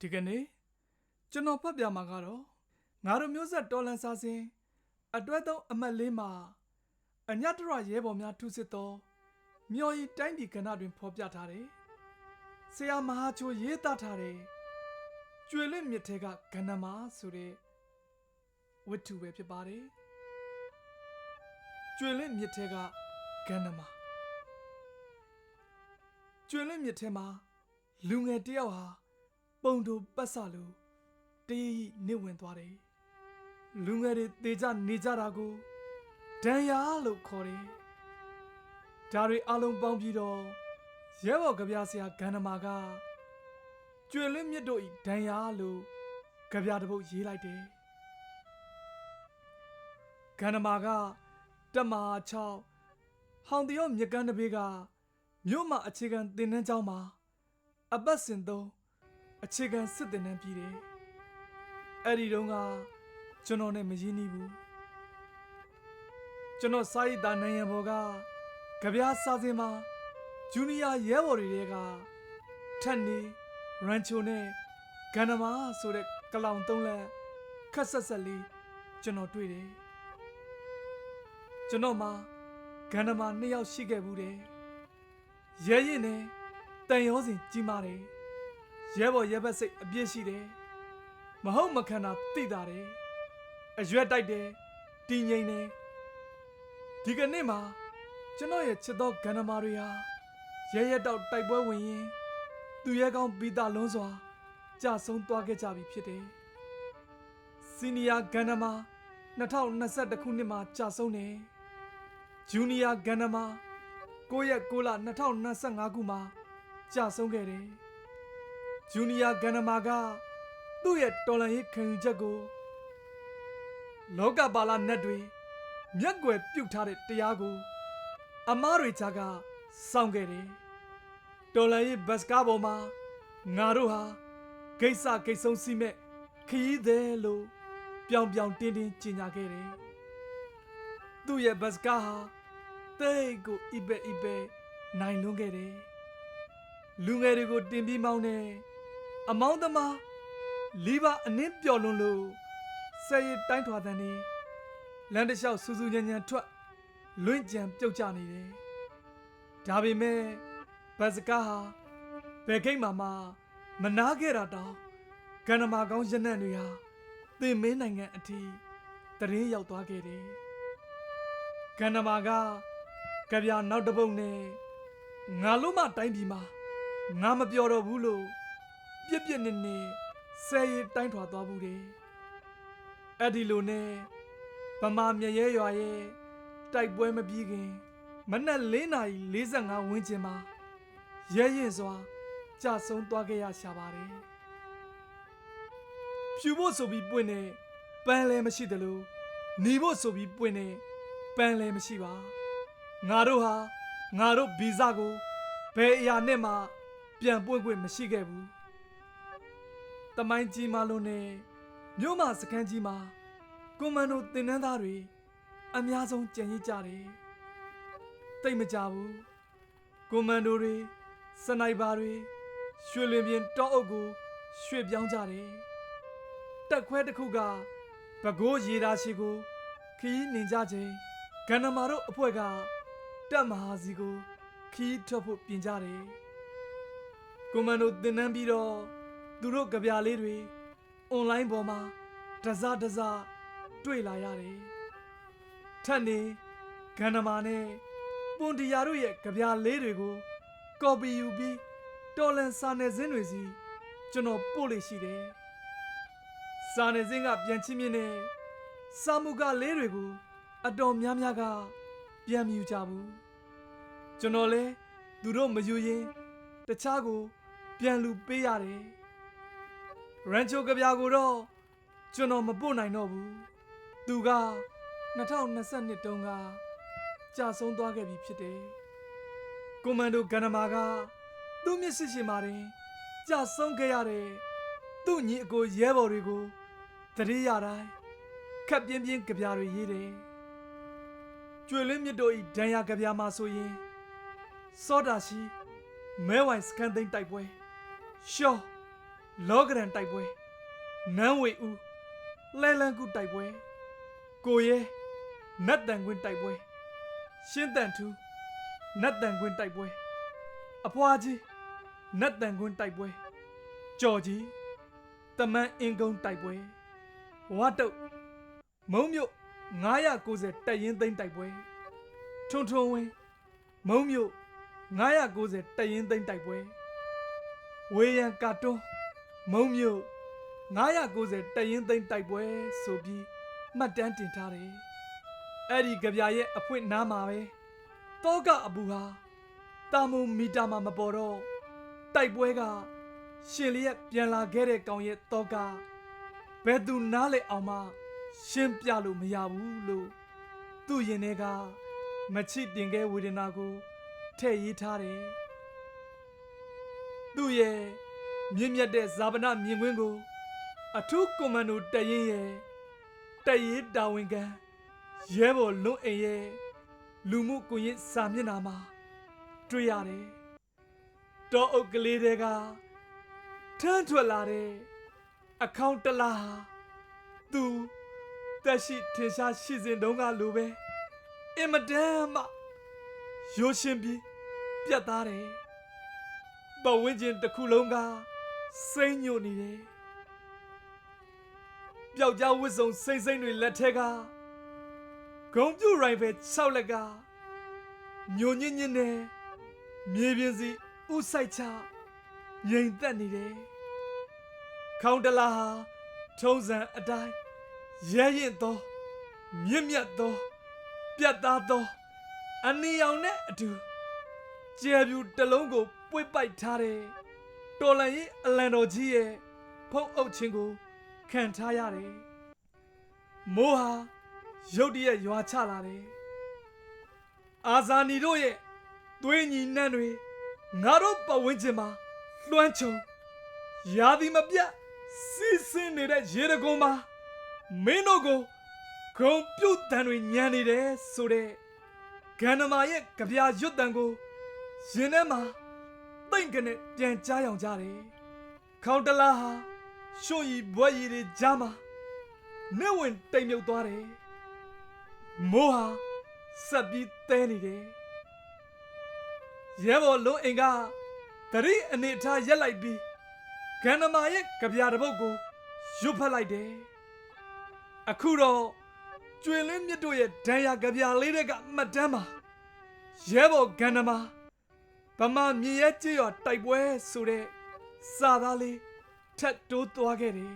ဒီကနေ့ကျွန်တော်ဖတ်ပြမှာကတော့ငါတို့မျိုးဆက်တော်လန်စာစဉ်အတွဲသုံးအမှတ်လေးမှာအညတရရဲဘော်များထုစစ်သောမြော်ရီတိုင်းပြည်ကဏ္ဍတွင်ဖော်ပြထားတယ်။ဆရာမဟာချိုရေးသားထားတဲ့ကျွေလွင့်မြစ်ထဲကကဏ္ဍမှာဆိုတဲ့ဝတ္ထုပဲဖြစ်ပါတယ်။ကျွေလွင့်မြစ်ထဲကကဏ္ဍမှာကျွေလွင့်မြစ်ထဲမှာလူငယ်တစ်ယောက်ဟာ ပုံတူပတ်စလိုတရီနစ်ဝင်သွားတယ်။လူငယ်တွေတေကြနေကြတာကိုဒန်ယာလို့ခေါ်တယ်။ဒါတွေအလုံးပေါင်းပြီးတော့ရဲဘော်ကဗျာဆရာဂန္ဓမာကကျွေလွင့်မြစ်တို့ဤဒန်ယာလို့ကဗျာတစ်ပုဒ်ရေးလိုက်တယ်။ဂန္ဓမာကတမဟာ6ဟောင်တရော့မြကန်းတစ်ပေကမြို့မှာအခြေခံသင်တန်းကျောင်းမှာအပတ်စဉ်သုံး အခြေခံစစ်သင်တန်းပြီးတယ်။အဲ့ဒီတုန်းကကျွန်တော်နဲ့မရင်းနှီးဘူး။ကျွန်တော်စာရေးသားနိုင်ရန်ဘော်ကကြပြားစာစဉ်မှာဂျူနီယာရဲဘော်တွေတဲကထက်နေရန်ချိုနဲ့ဂန္ဓမာဆိုတဲ့ကလောင်သုံးလက်ခက်ဆက်ဆက်လေးကျွန်တော်တွေ့တယ်။ကျွန်တော်မှာဂန္ဓမာနှစ်ယောက်ရှိခဲ့ဘူးတယ်။ရဲရင်နဲ့တန်ရောစဉ်ကြီးမားတယ်။ ရဲဘော်ရဲဘက်စိတ်အပြည့်ရှိတယ်။မဟုတ်မခံတာသိတာတယ်။အရွက်တိုက်တယ်။တင်းငိမ့်တယ်။ဒီကနေ့မှာကျွန်တော်ရဲ့ချစ်သောဂန္ဓမာတွေဟာရဲရဲတောက်တိုက်ပွဲဝင်ရင်သူရဲကောင်းပီတာလုံးစွာကြာဆုံးသွားခဲ့ကြပြီဖြစ်တယ်။စီနီယာဂန္ဓမာ2021ခုနှစ်မှာကြာဆုံးတယ်။ဂျူနီယာဂန္ဓမာ9ရက်6လ2025ခုမှာကြာဆုံးခဲ့တယ်။ ဂျူနီယာဂန္ဓမာကသူ့ရဲ့တော်လန်ရေးခံယူချက်ကိုလောကပါလာနတ်တွေမျက်ွယ်ပြုတ်ထားတဲ့တရားကို အမားတွေကြားကစောင့်ခဲ့တယ်။တော်လန်ရေးဘတ်စကားပေါ်မှာငါတို့ဟာဂိတ်ဆဂိတ်ဆုံးစီမဲ့ခရီးသည်လို့ပြောင်ပြောင်တင်းတင်းကြီးညာခဲ့တယ်။သူ့ရဲ့ဘတ်စကားဟာတိတ်ကိုအိပဲအိပဲနိုင်လွန်းခဲ့တယ်။လူငယ်တွေကိုတင်ပြီးမောင်းနေ အမောင်းသမားလီဘာအနည်းပျော်လွန်းလို့ဆယ်ရည်တိုင်းထွာတဲ့နေလမ်းတစ်လျှောက်စူးစူးညံညံထွက်လွင့်ကြံပြုတ်ကျနေတယ်။ဒါပေမဲ့ဘတ်စကားဟာဘယ်ကိတ်မှမှမနာခဲ့တာတောင်ကန္နမာကောင်းရနံ့တွေဟာသင်မင်းနိုင်ငံအထိတရင်ရောက်သွားခဲ့တယ်။ကန္နမာကကြပြနောက်တစ်ပုတ်နဲ့ငါလို့မတိုင်းပြည်မှာငါမပြောတော့ဘူးလို့ ပြစ်ပြစ်နေနေဆယ်ရည်တိုင်းထွာသွားဘူးတယ်။အဲ့ဒီလိုနဲ့ဗမာမြရဲရွာရဲ့တိုက်ပွဲမပြီးခင်မနက်၄နာရီ45ဝန်းကျင်မှာရဲရင်စွာကြဆုံးသွားခဲ့ရရှာပါတယ်။ဖြူဖို့ဆိုပြီးပွင့်နေပန်းလည်းမရှိတယ်လို့နေဖို့ဆိုပြီးပွင့်နေပန်းလည်းမရှိပါ။ငါတို့ဟာငါတို့ဗီဇကိုဘယ်အရာနဲ့မှပြန်ပွင့်ခွင့်မရှိခဲ့ဘူး။ တမိုင်းကြီးမလုံးနဲ့မြို့မစခန်းကြီးမှာကွန်မန်ဒိုတင်နန်းသားတွေအများဆုံးကြံရစ်ကြတယ်။တိတ်မကြဘူး။ကွန်မန်ဒိုတွေစနိုက်ပါတွေရွှေလင်ပြင်တောအုပ်ကိုရွှေ့ပြောင်းကြတယ်။တက်ခွဲတစ်ခုကဘကိုးရေသာရှိကိုခီးနေကြခြင်းဂန္ဓမာတို့အဖွဲ့ကတက်မဟာစီကိုခီးထွက်ဖို့ပြင်ကြတယ်။ကွန်မန်ဒိုတင်နန်းပြီးတော့ သူတို့ကြပြလေးတွေအွန်လိုင်းပေါ်မှာတစတစတွေ့လာရတယ်။ထက်နေဂန္ဓမာနဲ့ပွန်တီယာတို့ရဲ့ကြပြလေးတွေကိုကော်ပီယူပြီးတော်လန်စာနယ်ဇင်းတွေစီကျွန်တော်ပို့လို့ရှိတယ်။စာနယ်ဇင်းကပြန်ချင်းမြင့်နေစာမှုကလေးတွေကိုအတော်များများကပြန်မြူကြဘူး။ကျွန်တော်လဲသူတို့မယူရင်တခြားကို ပြန်လူပေးရတယ်။ ရန်ချိုကဗျာကိုတော့ကျွန်တော်မပို့နိုင်တော့ဘူး။သူက2022တုန်းကကြာဆုံးသွားခဲ့ပြီဖြစ်တယ်။ကွန်မန်ဒိုဂန္ဓမာကသူ့မျက်စိရှင်မာတင်ကြာဆုံးခဲ့ရတဲ့သူ့ညီအကိုရဲဘော်တွေကိုတတိယတိုင်းခက်ပြင်းပြင်းကြပြတွေရေးတယ်။ကျွေလင်းမြစ်တို့ဤဒဏ်ရာကြပြမှာဆိုရင်စောတာရှိမဲဝိုင်စကန်သိန်းတိုက်ပွဲရှော့ လောကရန်တိုက်ပွဲနန်းဝေဦးလဲလန်းကူတိုက်ပွဲကိုရဲနတ်တန်ခွင်းတိုက်ပွဲရှင်းတန်ထူးနတ်တန်ခွင်းတိုက်ပွဲအဖွားကြီးနတ်တန်ခွင်းတိုက်ပွဲကြော်ကြီးတမန်အင်ကုန်းတိုက်ပွဲဝါတုတ်မုံမြို့990တက်ရင်သိမ်းတိုက်ပွဲထွန်းထွန်းဝင်းမုံမြို့990တက်ရင်သိမ်းတိုက်ပွဲဝေယံကာတွန်း မုံမြို့990တက်ရင်သိမ်းတိုက်ပွဲဆိုပြီးမှတ်တမ်းတင်ထားတယ်အဲ့ဒီကြပြရဲ့အဖွင့်နားမှာပဲတောကအပူဟာတာမုံမီတာမှာမပေါ်တော့တိုက်ပွဲကရှင်လျက်ပြန်လာခဲ့တဲ့ကောင်ရဲ့တောကဘယ်သူနားလဲအောင်မှရှင်းပြလို့မရဘူးလို့သူ့ရင်ထဲကမချစ်တင်ခဲ့ဝေဒနာကိုထည့်ရေးထားတယ်သူ့ရဲ့ မြင့်မြတ်တဲ့ဇာပနမြင်ကွင်းကို အထူးကွန်မန်ဒိုတရင်ရဲ့တရေးတာဝန်ခံရဲဘော်လွန်းအိမ်ရဲ့လူမှုကွန်ရက်စာမျက်နှာမှာတွေ့ရတယ်တောအုပ်ကလေးတွေကထမ်းထွက်လာတဲ့အကောင့်တလားဟာသူတက်ရှိထင်ရှားရှိစဉ်တုန်းကလိုပဲအင်မတန်မှရိုးရှင်းပြီးပြတ်သားတယ်ပဝင်းကျင်တစ်ခုလုံးက စိမ့်ညို့နေတယ်ပျောက်ကြားဝစ်စုံစိမ့်စိမ့်တွေလက်ထက်ကဂုံပြူရိုင်ဖယ်6လက်ကညိုညင်းညင်းနဲ့မြေပြင်စီဥဆိုင်ချငြိမ်သက်နေတယ်ခေါင်းတလားဟာထုံးစံအတိုင်းရဲရင်သောမြင့်မြတ်သောပြတ်သားသောအနီရောင်နဲ့အတူကျဲပြူတစ်လုံးကိုပွေ့ပိုက်ထားတဲ့ တော်လန်ရင်အလန်တော်ကြီးရဲ့ဖုံးအုပ်ခြင်းကိုခံထားရတယ်မိုးဟာရုတ်တရက်ရွာချလာတယ်အာဇာနီတို့ရဲ့သွေးညီနှံ့တွေငါတို့ပတ်ဝန်းကျင်မှာလွှမ်းခြုံရာသီမပြတ်စီးဆင်းနေတဲ့ရေတကွန်မှာမင်းတို့ကိုဂုံပြုတ်တန်တွေညံနေတယ်ဆိုတဲ့ဂန္ဓမာရဲ့ကြပြရွတ်တန်ကိုရင်ထဲမှာ တိတ်ကနေပြန်ကြားယောင်ကြတယ်ခေါင်းတလားဟာရွှွရီဘွက်ရည်တွေကြားမှာနေဝင်တိမ်မြုပ်သွားတယ်မိုးဟာဆက်ပြီးတဲနေတယ်ရဲဘော်လုံးအိမ်ကတရိအနေထားရက်လိုက်ပြီးဂန္ဓမာရဲ့ကြပြတစ်ပုတ်ကိုရွတ်ဖက်လိုက်တယ်အခုတော့ကျွေလင်းမြစ်တို့ရဲ့ဒဏ်ရာကြပြလေးတွေကမှတ်တမ်းမှာရဲဘော်ဂန္ဓမာ ဗမာမြေရဲကြေးရတိုက်ပွဲဆိုတဲ့စာသားလေးထက်တိုးသွားခဲ့တယ်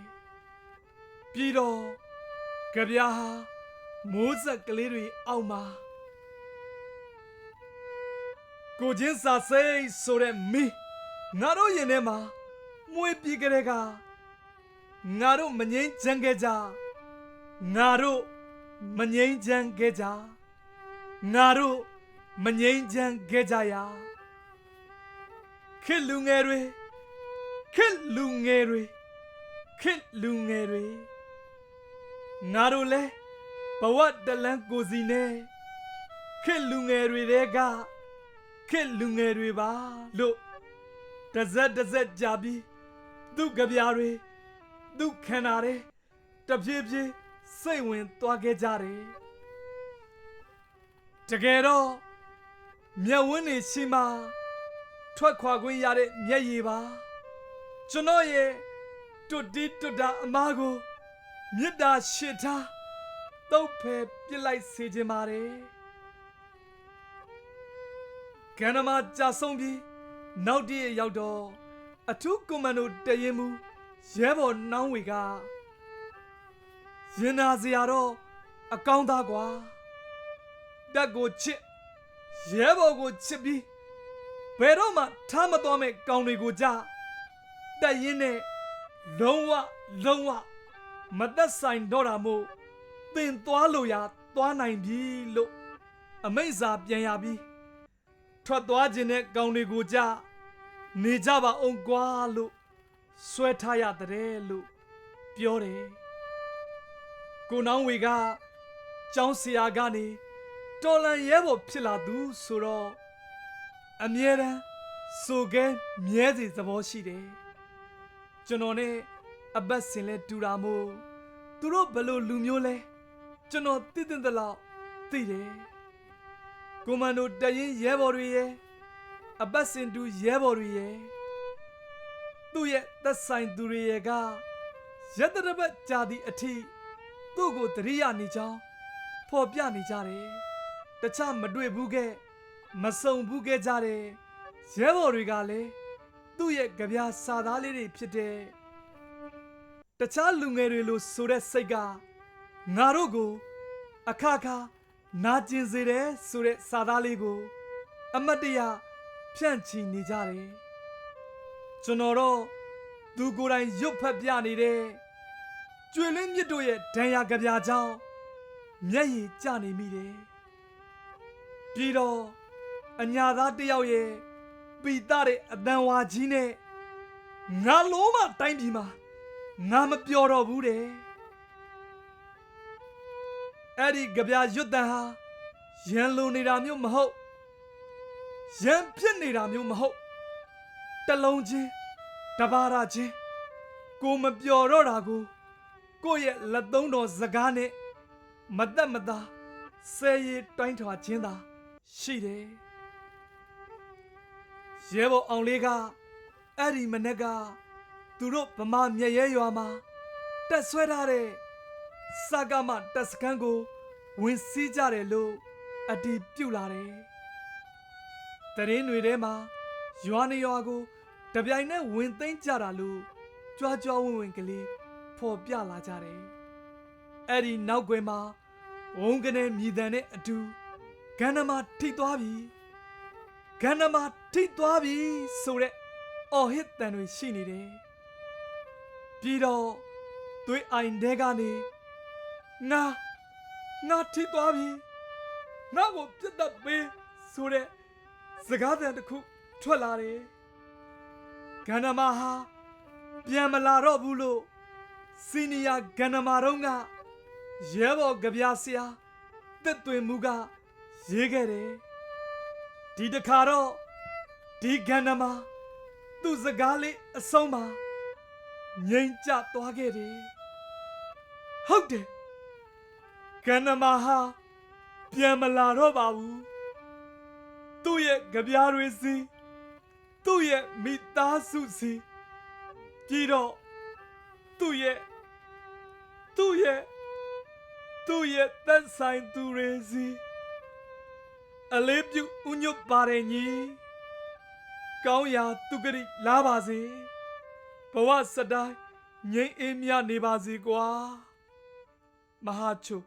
ပြီးတော့ကြပြဟာမိုးဆက်ကလေးတွေအောက်မှာကိုချင်းစာစိတ်ဆိုတဲ့မင်းငါတို့ရင်ထဲမှာမွေးပြီးကြတဲ့ကငါတို့မငိမ့်ချမ်းခဲ့ကြငါတို့မငိမ့်ချမ်းခဲ့ကြငါတို့မငိမ့်ချမ်းခဲ့ကြရာ ခေတ်လူငယ်တွေခေတ်လူငယ်တွေခေတ်လူငယ်တွေငါတို့လဲဘဝတလန်းကိုစီနဲ့ခေတ်လူငယ်တွေတဲကခေတ်လူငယ်တွေပါလို့တစ်စက်တစ်စက်ကြာပြီးသူ့ကြပြားတွေသူ့ခန္ဓာတွေတဖြည်းဖြည်းစိတ်ဝင်သွားခဲ့ကြတယ်တကယ်တော့မျက်ဝန်းနေရှိမှ ထွက်ခွာခွင့်ရတဲ့မျက်ရည်ပါကျွန်တော်ရဲ့တွတ်တီတွတ်တာအမားကိုမေတ္တာရှိထားတုတ်ဖယ်ပြစ်လိုက်စေခြင်းပါတယ်ကန္နမကြာဆုံးပြီးနောက်တည့်ရောက်တော့အထူးကွန်မန်ဒိုတရင်မူရဲဘော်နှောင်းဝေကရင်နာစရာတော့အကောင်းသားကွာတက်ကိုချစ်ရဲဘော်ကိုချစ်ပြီး ဘယ်တော့မှထားမတော်မဲ့ကောင်းတွေကိုကြတက်ရင်နဲ့လုံးဝလုံးဝမသက်ဆိုင်တော့တာမို့သင်သွားလို့ရသွားနိုင်ပြီလို့အမိန့်စာပြန်ရပြီးထွက်သွားခြင်းတဲ့ကောင်းတွေကိုကြနေကြပါအောင်ကွာလို့ဆွဲထားရတဲ့လို့ပြောတယ်ကိုနောင်ဝေကကျောင်းဆရာကနေတော်လန်ရဲဘော်ဖြစ်လာသူဆိုတော့ အမြဲတမ်းစိုးကဲမြဲစီသဘောရှိတယ်ကျွန်တော်နဲ့အပတ်စင်လဲတူတာမို့သူတို့ဘယ်လိုလူမျိုးလဲကျွန်တော်သိတဲ့တလောက်သိတယ်ကွန်မန်ဒိုတရင်ရဲဘော်တွေရဲ့အပတ်စင်တူရဲဘော်တွေရဲ့သူ့ရဲ့သက်ဆိုင်သူတွေရဲ့ကရက်တရပတ်ကြာသည့်အထိသူ့ကိုတရိယာနေကြောင်းဖော်ပြနေကြတယ်တခြားမတွေ့ဘူးခဲ့ မစုံဘူးခဲ့ကြတယ်ရဲဘော်တွေကလည်းသူ့ရဲ့ကြပြာစာသားလေးတွေဖြစ်တဲ့တခြားလူငယ်တွေလိုဆိုတဲ့စိတ်ကငါတို့ကို အခါခါနာကျင်စေတယ်ဆိုတဲ့စာသားလေးကို အမတ်တရဖြန့်ချီနေကြတယ်ကျွန်တော်တော့သူကိုယ်တိုင်ရွတ်ဖတ်ပြနေတဲ့ကျွေလင်းမြစ်တို့ရဲ့ဒဏ်ရာကြပြာကြောင့်မျက်ရည်ကျနေမိတယ်ပြီးတော့ အညာသားတစ်ယောက်ရဲ့ပီတာတဲ့အတန်ဝါကြီးနဲ့ငါလုံးမတိုင်းပြည်မှာငါမပျော်တော့ဘူးတဲ့အဲ့ဒီကြပြာရွတ်တန်ဟာရန်လိုနေတာမျိုးမဟုတ်ရန်ဖြစ်နေတာမျိုးမဟုတ်တလုံးချင်းတပါးရချင်းကိုမပျော်တော့တာကိုကိုယ့်ရဲ့လက်သုံးတော်စကားနဲ့မသက်မသားဆဲရီတိုင်းထွာခြင်းသာရှိတယ် ရဲဘော်အောင်လေးကအဲ့ဒီမနေ့ကသူတို့ဗမာမြက်ရဲရွာမှာတက်ဆွဲထားတဲ့စကားမတက်စကန်ကိုဝင်စီးကြတယ်လို့အတီးပြုတ်လာတယ်တရင်တွေထဲမှာရွာနေရွာကိုတပြိုင်နက်ဝင်သိမ်းကြတာလို့ကြွားကြွားဝင်ဝင်ကလေးဖော်ပြလာကြတယ်အဲ့ဒီနောက်ွယ်မှာဝုံကနေမြည်တန်တဲ့အတူဂန္ဓမာထိသွားပြီ ဂန္ဓမာထိသွားပြီဆိုတဲ့အော်ဟစ်တန်တွေရှိနေတယ်ပြီးတော့သွေးအိုင်တဲကနေငါငါထိသွားပြီငါ့ကိုပြတ်တတ်ပေးဆိုတဲ့စကားသံတစ်ခုထွက်လာတယ်ဂန္ဓမာဟာပြန်မလာတော့ဘူးလို့စီနီယာဂန္ဓမာတော့ကရဲဘော်ကြပြားဆရာတက်သွင်းမှုကရေးခဲ့တယ် ဒီတခါတော့ဒီဂန္ဓမာသူ့စကားလေးအဆုံးမှာငြိမ်ကျသွားခဲ့တယ်ဟုတ်တယ်ကန္နမဟာပြန်မလာတော့ပါဘူးသူ့ရဲ့ကြပြားတွေစီသူ့ရဲ့မိသားစုစီပြီးတော့သူ့ရဲ့သူ့ရဲ့သူ့ရဲ့သက်ဆိုင်သူတွေစီ အလေးပြုဥညွတ်ပါတယ်ညီကောင်းရာသူကတိလာပါစေဘဝစတိုင်းငြိမ်းအေးမြနေပါစေကွာမဟာချု